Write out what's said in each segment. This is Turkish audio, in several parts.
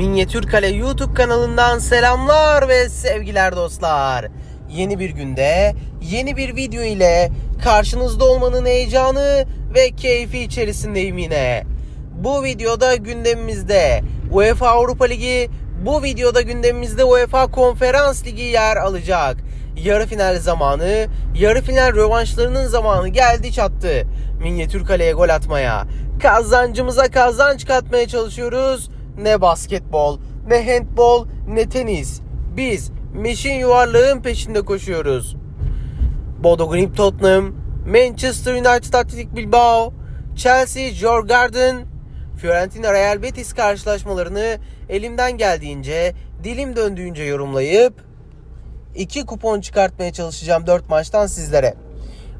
Minyatür Kale YouTube kanalından selamlar ve sevgiler dostlar. Yeni bir günde yeni bir video ile karşınızda olmanın heyecanı ve keyfi içerisindeyim yine. Bu videoda gündemimizde UEFA Avrupa Ligi, bu videoda gündemimizde UEFA Konferans Ligi yer alacak. Yarı final zamanı, yarı final rövanşlarının zamanı geldi çattı. Minyatür kaleye gol atmaya, kazancımıza kazanç katmaya çalışıyoruz. Ne basketbol, ne handbol, ne tenis. Biz meşin yuvarlığın peşinde koşuyoruz. Bodo Glimt Tottenham, Manchester United Athletic Bilbao, Chelsea Djurgården, Fiorentina Real Betis karşılaşmalarını elimden geldiğince, dilim döndüğünce yorumlayıp 2 kupon çıkartmaya çalışacağım 4 maçtan sizlere.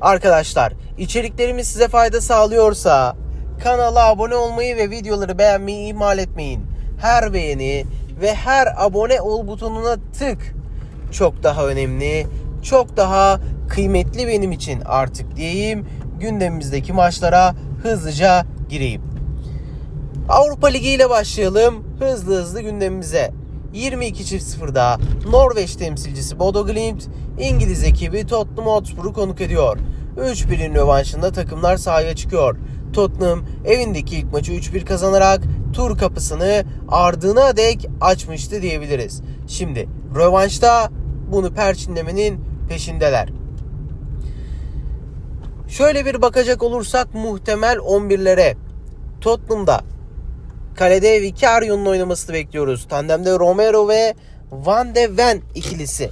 Arkadaşlar içeriklerimiz size fayda sağlıyorsa kanala abone olmayı ve videoları beğenmeyi ihmal etmeyin. Her beğeni ve her abone ol butonuna tık çok daha önemli, çok daha kıymetli benim için artık diyeyim. Gündemimizdeki maçlara hızlıca gireyim. Avrupa Ligi ile başlayalım hızlı hızlı gündemimize. 22.00'da Norveç temsilcisi Bodo Glimt İngiliz ekibi Tottenham Hotspur'u konuk ediyor. 3-1'in rövanşında takımlar sahaya çıkıyor. Tottenham evindeki ilk maçı 3-1 kazanarak tur kapısını ardına dek açmıştı diyebiliriz. Şimdi rövanşta bunu perçinlemenin peşindeler. Şöyle bir bakacak olursak muhtemel 11'lere Tottenham'da kalede Vicario'nun oynamasını bekliyoruz. Tandemde Romero ve Van de Ven ikilisi.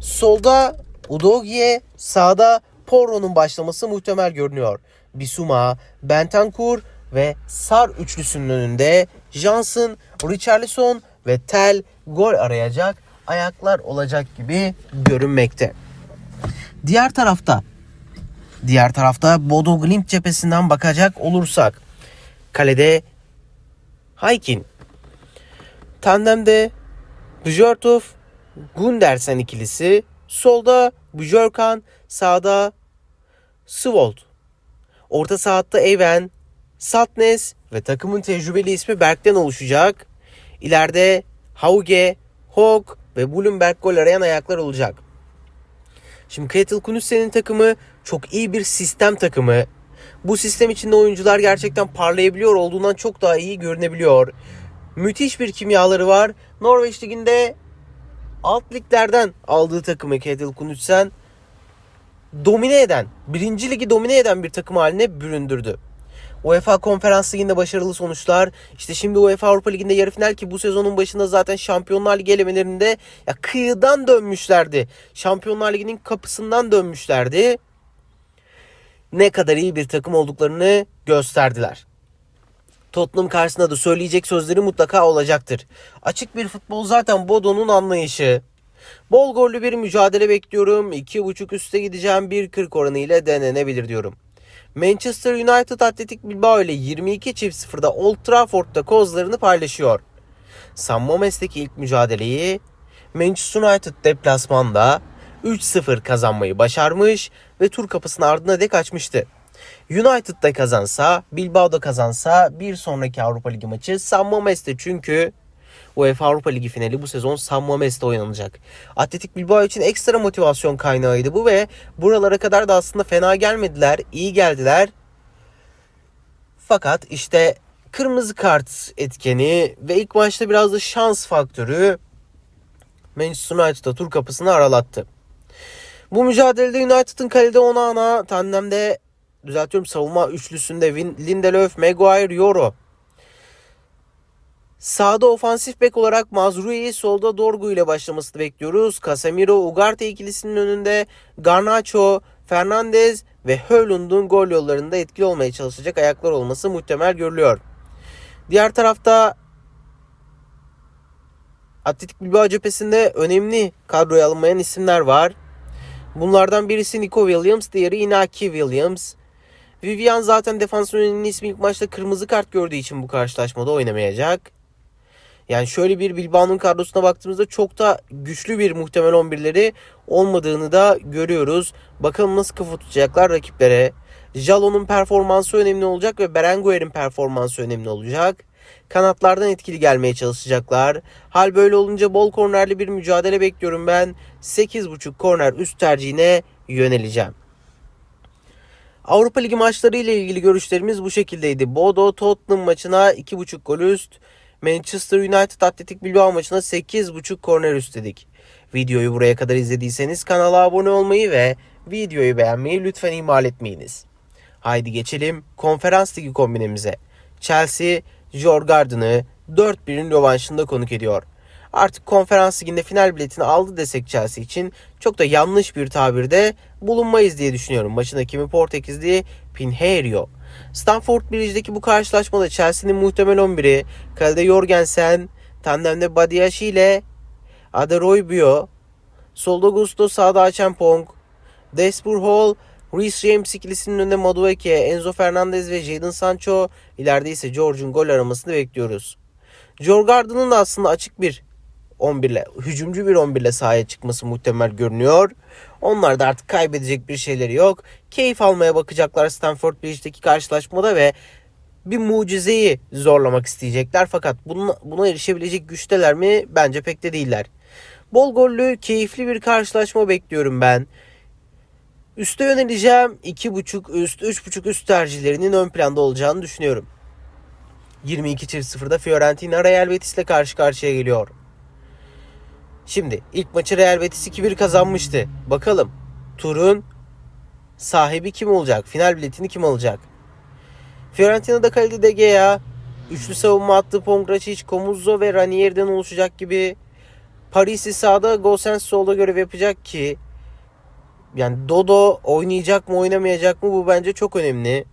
Solda Udogie, sağda Porro'nun başlaması muhtemel görünüyor. Bisuma, Bentancur ve Sar üçlüsünün önünde Johnson, Richarlison ve Tel gol arayacak ayaklar olacak gibi görünmekte. Diğer tarafta Diğer tarafta Bodo Glimt cephesinden bakacak olursak kalede Haykin tandemde Björtov Gundersen ikilisi solda Björkan sağda Svold orta saatte Even Satnes ve takımın tecrübeli ismi Berk'ten oluşacak. İleride Hauge, Hawk ve Bloomberg gol arayan ayaklar olacak. Şimdi Ketil Kunussen'in takımı çok iyi bir sistem takımı. Bu sistem içinde oyuncular gerçekten parlayabiliyor olduğundan çok daha iyi görünebiliyor. Müthiş bir kimyaları var. Norveç Ligi'nde alt liglerden aldığı takımı Ketil Kunussen domine eden, birinci ligi domine eden bir takım haline büründürdü. UEFA Konferans Ligi'nde başarılı sonuçlar. İşte şimdi UEFA Avrupa Ligi'nde yarı final ki bu sezonun başında zaten Şampiyonlar Ligi elemelerinde ya kıyıdan dönmüşlerdi. Şampiyonlar Ligi'nin kapısından dönmüşlerdi. Ne kadar iyi bir takım olduklarını gösterdiler. Tottenham karşısında da söyleyecek sözleri mutlaka olacaktır. Açık bir futbol zaten Bodo'nun anlayışı. Bol gollü bir mücadele bekliyorum. 2.5 üste gideceğim 1.40 oranı ile denenebilir diyorum. Manchester United Atletik Bilbao ile 22 çift sıfırda Old Trafford'da kozlarını paylaşıyor. San Mames'teki ilk mücadeleyi Manchester United deplasmanda 3-0 kazanmayı başarmış ve tur kapısını ardına dek açmıştı. United'da kazansa, Bilbao'da kazansa bir sonraki Avrupa Ligi maçı San Mames'te çünkü UEFA Avrupa Ligi finali bu sezon San Mames'te oynanacak. Atletik Bilbao için ekstra motivasyon kaynağıydı bu ve buralara kadar da aslında fena gelmediler, iyi geldiler. Fakat işte kırmızı kart etkeni ve ilk maçta biraz da şans faktörü Manchester United'a tur kapısını aralattı. Bu mücadelede United'ın kalede Onana, tandemde düzeltiyorum savunma üçlüsünde Lindelöf, Maguire, Yoro. Sağda ofansif bek olarak Mazrui, solda Dorgu ile başlamasını bekliyoruz. Casemiro, Ugarte ikilisinin önünde Garnacho, Fernandez ve Höylund'un gol yollarında etkili olmaya çalışacak ayaklar olması muhtemel görülüyor. Diğer tarafta Atletik Bilbao cephesinde önemli kadroya alınmayan isimler var. Bunlardan birisi Nico Williams, diğeri Inaki Williams. Vivian zaten defans önemli ismi ilk maçta kırmızı kart gördüğü için bu karşılaşmada oynamayacak. Yani şöyle bir Bilbao'nun kadrosuna baktığımızda çok da güçlü bir muhtemel 11'leri olmadığını da görüyoruz. Bakalım nasıl kafa tutacaklar rakiplere. Jalon'un performansı önemli olacak ve Berenguer'in performansı önemli olacak. Kanatlardan etkili gelmeye çalışacaklar. Hal böyle olunca bol kornerli bir mücadele bekliyorum ben. 8.5 korner üst tercihine yöneleceğim. Avrupa Ligi maçları ile ilgili görüşlerimiz bu şekildeydi. Bodo Tottenham maçına 2.5 gol üst, Manchester United Atletik Bilbao maçına 8.5 korner üst dedik. Videoyu buraya kadar izlediyseniz kanala abone olmayı ve videoyu beğenmeyi lütfen ihmal etmeyiniz. Haydi geçelim konferans ligi kombinemize. Chelsea, Jorgarden'ı 4-1'in rövanşında konuk ediyor. Artık konferans liginde final biletini aldı desek Chelsea için çok da yanlış bir tabirde bulunmayız diye düşünüyorum. Maçın hakemi Portekizli Pinheiro. Stamford Bridge'deki bu karşılaşmada Chelsea'nin muhtemel 11'i kalede Jorgensen, tandemde Badiashi ile Aderoybio, solda Gusto, sağda Achampong, Despur Hall, Reece James ikilisinin önünde Madueke, Enzo Fernandez ve Jadon Sancho, ileride ise George'un gol aramasını bekliyoruz. Jorgarden'ın da aslında açık bir 11 ile hücumcu bir 11 ile sahaya çıkması muhtemel görünüyor. Onlar da artık kaybedecek bir şeyleri yok. Keyif almaya bakacaklar Stamford Bridge'deki karşılaşmada ve bir mucizeyi zorlamak isteyecekler. Fakat buna, buna erişebilecek güçteler mi? Bence pek de değiller. Bol gollü, keyifli bir karşılaşma bekliyorum ben. Üste yöneleceğim. 2.5 üst, 3.5 üst tercihlerinin ön planda olacağını düşünüyorum. 22.0'da Fiorentina Real Betis ile karşı karşıya geliyor. Şimdi ilk maçı Real Betis 2-1 kazanmıştı. Bakalım turun sahibi kim olacak? Final biletini kim alacak? Fiorentina'da kalede De Gea, üçlü savunma hattı Pongracic, Comuzzo ve Ranier'den oluşacak gibi Paris'i sağda Gosens solda görev yapacak ki yani Dodo oynayacak mı oynamayacak mı bu bence çok önemli.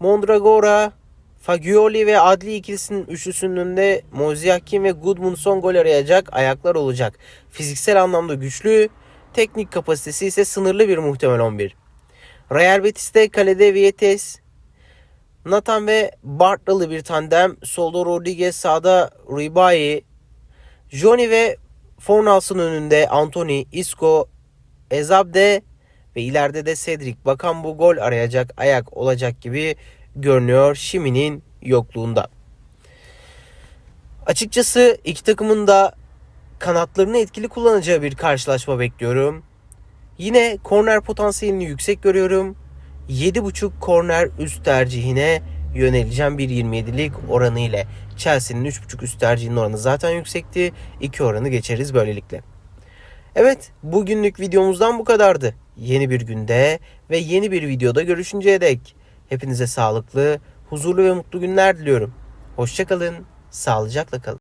Mondragora, Fagioli ve Adli ikilisinin üçlüsünün önünde Moziakin ve Gudmundsson gol arayacak ayaklar olacak. Fiziksel anlamda güçlü, teknik kapasitesi ise sınırlı bir muhtemel 11. Real Betis'te kalede Vietes, Nathan ve Bartlalı bir tandem. Solda Rodriguez, sağda Ribai, Johnny ve Fornals'ın önünde Anthony, Isco, Ezabde ve ileride de Cedric. Bakan bu gol arayacak ayak olacak gibi görünüyor Şimi'nin yokluğunda. Açıkçası iki takımın da kanatlarını etkili kullanacağı bir karşılaşma bekliyorum. Yine korner potansiyelini yüksek görüyorum. 7.5 korner üst tercihine yöneleceğim 1.27'lik oranı ile. Chelsea'nin 3.5 üst tercihinin oranı zaten yüksekti. 2 oranı geçeriz böylelikle. Evet bugünlük videomuzdan bu kadardı. Yeni bir günde ve yeni bir videoda görüşünceye dek hepinize sağlıklı, huzurlu ve mutlu günler diliyorum. Hoşçakalın, sağlıcakla kalın.